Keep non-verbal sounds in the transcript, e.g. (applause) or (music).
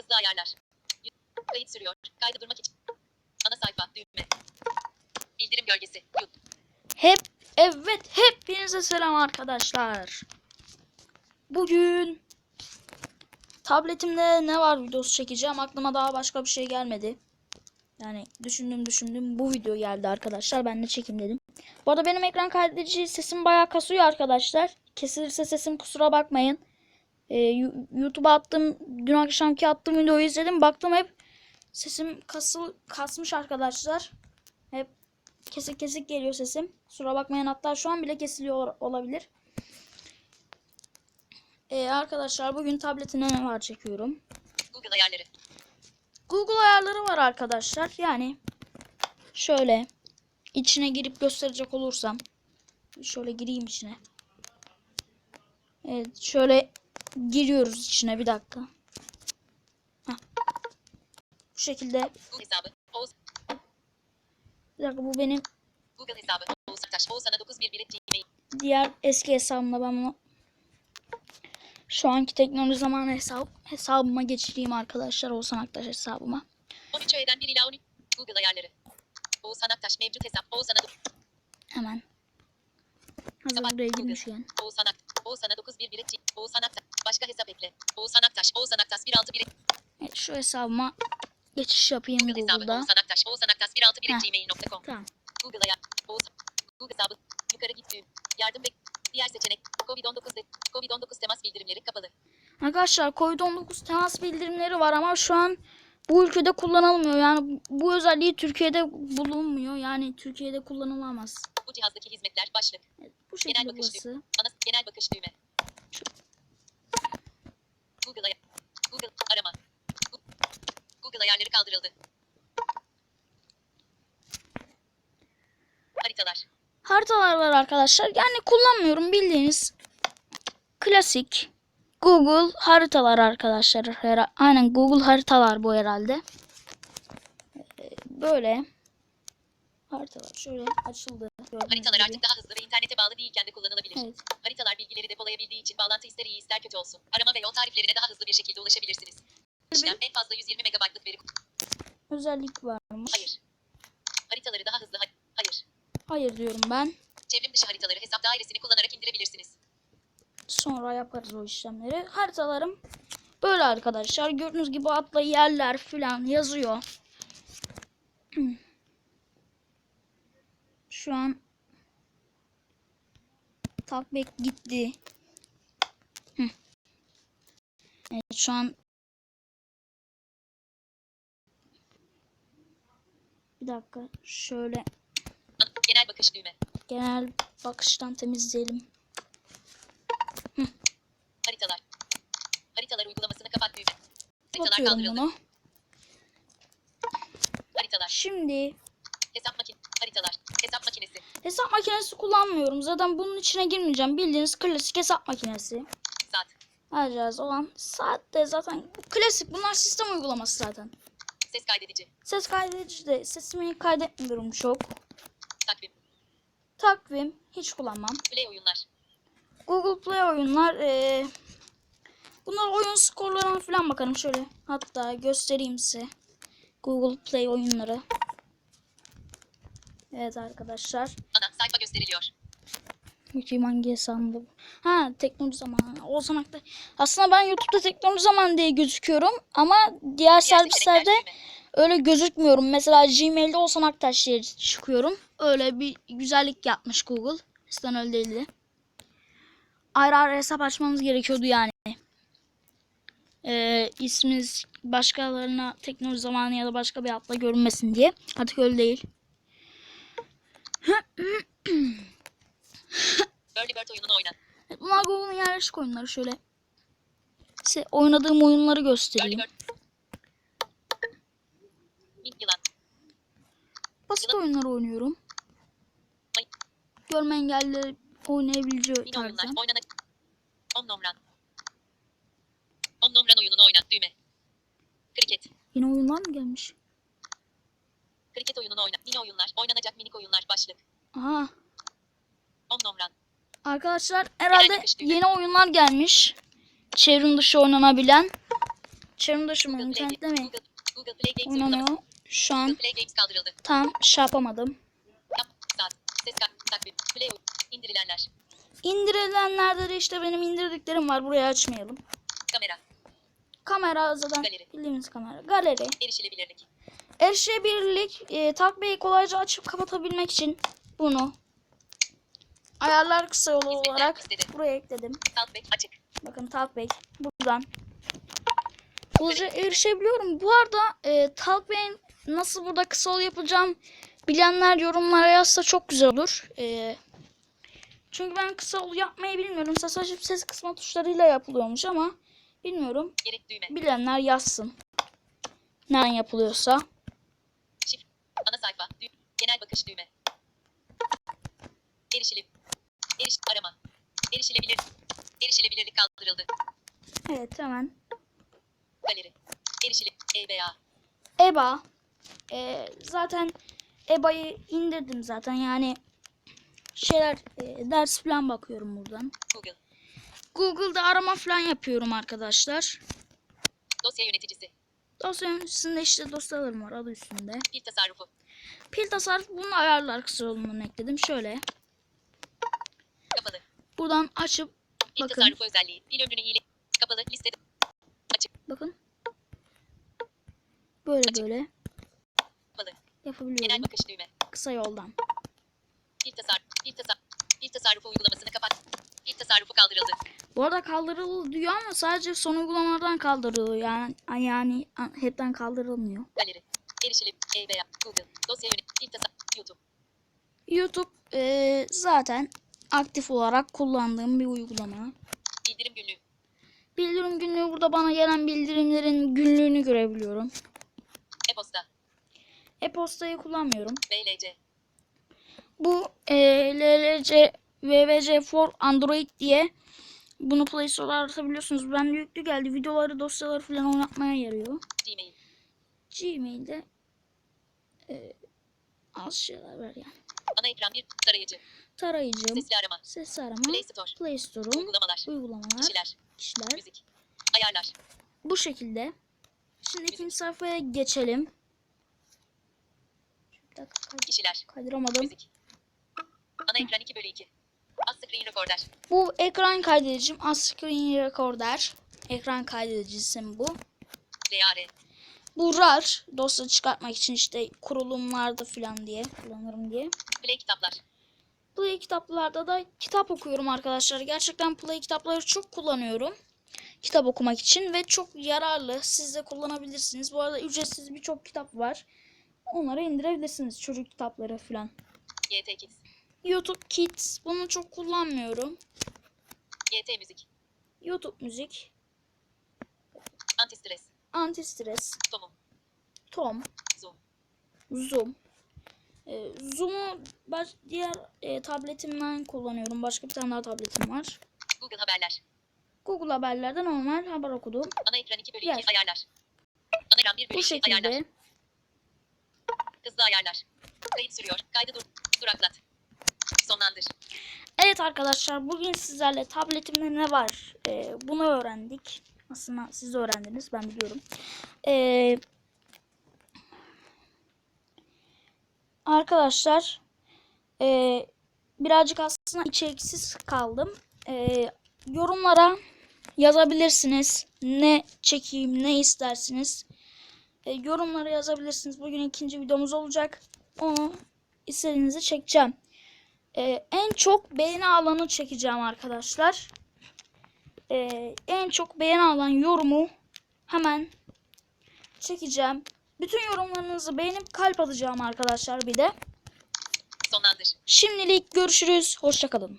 Hızlı ayarlar. Kayıt sürüyor. Kaydı durmak için. Ana sayfa. Düğme. Bildirim gölgesi. Yut. Hep evet hepinize selam arkadaşlar. Bugün tabletimde ne var videosu çekeceğim. Aklıma daha başka bir şey gelmedi. Yani düşündüm düşündüm bu video geldi arkadaşlar. Ben de çekeyim dedim. Bu arada benim ekran kaydedici sesim bayağı kasıyor arkadaşlar. Kesilirse sesim kusura bakmayın. Yu- YouTube'a attım dün akşamki attığım videoyu izledim. Baktım hep sesim kasıl kasmış arkadaşlar. Hep kesik kesik geliyor sesim. Kusura bakmayın hatta şu an bile kesiliyor olabilir. Ee, arkadaşlar bugün tabletine ne var çekiyorum. Google ayarları. Google ayarları var arkadaşlar. Yani şöyle içine girip gösterecek olursam şöyle gireyim içine. Evet şöyle giriyoruz içine bir dakika. Heh. Bu şekilde bir dakika bu benim Google hesabı. Oğuz Aktaş. Oğuzhan'a 911 Gmail. diğer eski hesabımda ben bunu şu anki teknoloji zamanı hesap, hesabıma geçireyim arkadaşlar. Oğuzhan Aktaş hesabıma. 13 öğeden 1 ila 13. Google ayarları. Oğuzhan Aktaş. Mevcut hesap. Oğuzhan'a Hemen. Hazır buraya girmişken. Oğuzhan Aktaş. Oğuzhan'a 911 Gmail. Oğuzhan Ekle. Oğuzhan Aktaş. Oğuzhan Aktaş 161 Evet, şu hesabıma geçiş yapayım Google hesabı. Google'da. Oğuzhan Aktaş. Oğuzhan Aktaş 161 Heh. gmail.com. Tamam. Google ayar. Oğuzhan. Google hesabı. Yukarı git düğüm. Yardım bek. Diğer seçenek. Covid-19 de- Covid-19 temas bildirimleri kapalı. Arkadaşlar Covid-19 temas bildirimleri var ama şu an bu ülkede kullanılmıyor. Yani bu özelliği Türkiye'de bulunmuyor. Yani Türkiye'de kullanılamaz. Bu cihazdaki hizmetler başlık. Evet, bu Genel bakış burası. Ana genel bakış düğme. Google. Google arama. Google ayarları kaldırıldı. Haritalar. Haritalar var arkadaşlar. Yani kullanmıyorum bildiğiniz klasik Google haritalar arkadaşlar. Aynen Google haritalar bu herhalde. Ee, Böyle haritalar şöyle açıldı. gördüğünüz Haritalar gibi. artık daha hızlı ve internete bağlı değilken de kullanılabilir. Evet. Haritalar bilgileri depolayabildiği için bağlantı ister iyi ister kötü olsun. Arama ve yol tariflerine daha hızlı bir şekilde ulaşabilirsiniz. İşlem en fazla 120 megabaytlık veri. Özellik varmış. Hayır. Haritaları daha hızlı. hay- Hayır. Hayır diyorum ben. Çevrim dışı haritaları hesap dairesini kullanarak indirebilirsiniz. Sonra yaparız o işlemleri. Haritalarım böyle arkadaşlar. Gördüğünüz gibi atla yerler filan yazıyor. (clears throat) Şu an takbek gitti. Hı. Evet şu an bir dakika şöyle Genel bakış düğme. genel bakıştan temizleyelim. Haritalar. Haritalar uygulamasını kapat düğme. Haritalar kaldırıldı. bunu. Haritalar. Şimdi Hesap makin. Haritalar. Hesap makinesi. Hesap makinesi kullanmıyorum. Zaten bunun içine girmeyeceğim. Bildiğiniz klasik hesap makinesi. Saat. Alacağız olan saat de zaten klasik. Bunlar sistem uygulaması zaten. Ses kaydedici. Ses kaydedici de sesimi kaydetmiyorum çok. Takvim. Takvim hiç kullanmam. Play oyunlar. Google Play oyunlar eee bunlar oyun skorlarına falan bakarım şöyle. Hatta göstereyim size. Google Play oyunları. Evet arkadaşlar. Ana sayfa gösteriliyor. Bakayım hangi bu. Ha teknoloji zamanı. Oğuzhan Aktaş. Aslında ben YouTube'da teknoloji zamanı diye gözüküyorum. Ama diğer Diğer servislerde öyle gözükmüyorum. Mesela Gmail'de Oğuzhan Aktaş diye çıkıyorum. Öyle bir güzellik yapmış Google. Eskiden öyle değildi. Ayrı ayrı hesap açmamız gerekiyordu yani. Ee, isminiz başkalarına teknoloji zamanı ya da başka bir adla görünmesin diye. Artık öyle değil. Early Bird oyununu oyna. Bunlar Google'un yerleşik oyunları şöyle. Size oynadığım oyunları göstereyim. Basit oyunlar oynuyorum. Görme engelli oynayabileceği tarzdan. Oynanak. Omnomran. Omnomran oyununu oyna. Düğme. Kriket. Yine oyunlar mı gelmiş? Kriket oyununu oyna. Mini oyunlar. Oynanacak minik oyunlar. Başlık. Aha. Omnomran. Arkadaşlar herhalde yeni oyunlar gelmiş. Çevrim dışı oynanabilen. çevrim dışı mı? İnternette mi? Google, Google Play Games. Oynanıyor. Şu an tam şey yapamadım. İndirilenler, İndirilenlerde de işte benim indirdiklerim var. Burayı açmayalım. kamera, Kamera zaten Galeri. bildiğimiz kamera. Galeri. erişilebilirlik, Erişebilirlik. E, takviyeyi kolayca açıp kapatabilmek için bunu ayarlar kısa yolu olarak buraya ekledim. talkback açık, Bakın Talkback buradan. Kolayca erişebiliyorum. Bu arada e, Talkback'in nasıl burada kısa yol yapacağım bilenler yorumlara yazsa çok güzel olur. E, çünkü ben kısa yol yapmayı bilmiyorum. Sadece ses kısma tuşlarıyla yapılıyormuş ama bilmiyorum. Bilenler yazsın. Nereden yapılıyorsa. Ana sayfa, genel bakış düğme, erişilim, eriş, arama, erişilebilir, erişilebilirlik kaldırıldı, Evet hemen. galeri, erişilim, EBA, EBA. E, zaten EBA'yı indirdim zaten. Yani şeyler e, ders falan bakıyorum buradan. Google, Google'da arama falan yapıyorum arkadaşlar. dosya yöneticisi, Dosya üstünde işte dosyalarım var adı üstünde. pil tasarrufu, Pil tasarrufu bunun ayarlar kısa yolundan ekledim. Şöyle. Kapalı, buradan açıp pil Bakın. tasarrufu özelliği, pil ömrünü iyile, kapalı, listede, bakın. Böyle böyle. Kapalı, genel yapabiliyorum bakış düğme, kısa yoldan. pil tasarrufu, pil tasarrufu, pil tasarrufu uygulamasını kapat, pil tasarrufu kaldırıldı, Bu arada kaldırıldı diyor ama sadece son uygulamalardan kaldırılıyor. Yani yani hepten kaldırılmıyor. galeri, erişilim, EBA, Google, dosya yönet, pil tasarrufu, YouTube, YouTube eee, zaten aktif olarak kullandığım bir uygulama. bildirim günlüğü, Bildirim günlüğü burada bana gelen bildirimlerin günlüğünü görebiliyorum. e-posta, E-postayı kullanmıyorum. VLC, Bu e, LLC VVC for Android diye bunu Play Store'a aratabiliyorsunuz. Ben de yüklü geldi. Videoları, dosyaları falan oynatmaya yarıyor. Gmail, Gmail'de e, az şeyler var yani. ana ekran bir, tarayıcı, Tarayıcım, sesli arama, ses arama, Play Store, Play Store'um, uygulamalar, uygulamalar, kişiler, kişiler. müzik, ayarlar, Bu şekilde. Şimdi ikinci sayfaya geçelim. Bir dakika kay- kişiler, kaydıramadım. müzik, ana ekran 2 bölü 2, az screen recorder, Bu ekran kaydedicim. Az screen recorder. Ekran kaydedicisi bu. Bu RAR dosya çıkartmak için işte kurulumlarda falan diye kullanırım diye. Play kitaplar, Play kitaplarda da kitap okuyorum arkadaşlar. Gerçekten Play kitapları çok kullanıyorum. Kitap okumak için ve çok yararlı. Siz de kullanabilirsiniz. Bu arada ücretsiz birçok kitap var. Onları indirebilirsiniz. Çocuk kitapları falan. YT Kids, YouTube Kids. Bunu çok kullanmıyorum. YT Müzik, YouTube müzik. Antistres, Antistres. Tomum, Tom. Zoom, Zoom. Ee, Zoom'u baş, diğer e, tabletimden kullanıyorum. Başka bir tane daha tabletim var. Google Haberler, Google haberlerde normal haber okudum. ana ekran 2 bölü 2, Yer. ayarlar, ana ekran 1 bölü Bu 2, ayarlar, hızlı ayarlar, kayıt sürüyor, kaydı dur, duraklat, sonlandır, Evet arkadaşlar bugün sizlerle tabletimde ne var Ee, bunu öğrendik. Aslında siz öğrendiniz ben biliyorum. Ee, arkadaşlar ee, birazcık aslında içeriksiz kaldım. Ee, yorumlara yazabilirsiniz. Ne çekeyim ne istersiniz. Ee, yorumlara yazabilirsiniz. Bugün ikinci videomuz olacak. Onu istediğinizi çekeceğim. Ee, en çok beğeni alanı çekeceğim arkadaşlar. Ee, en çok beğeni alan yorumu hemen çekeceğim. Bütün yorumlarınızı beğenip kalp atacağım arkadaşlar bir de. sonlandır. Şimdilik görüşürüz. Hoşçakalın.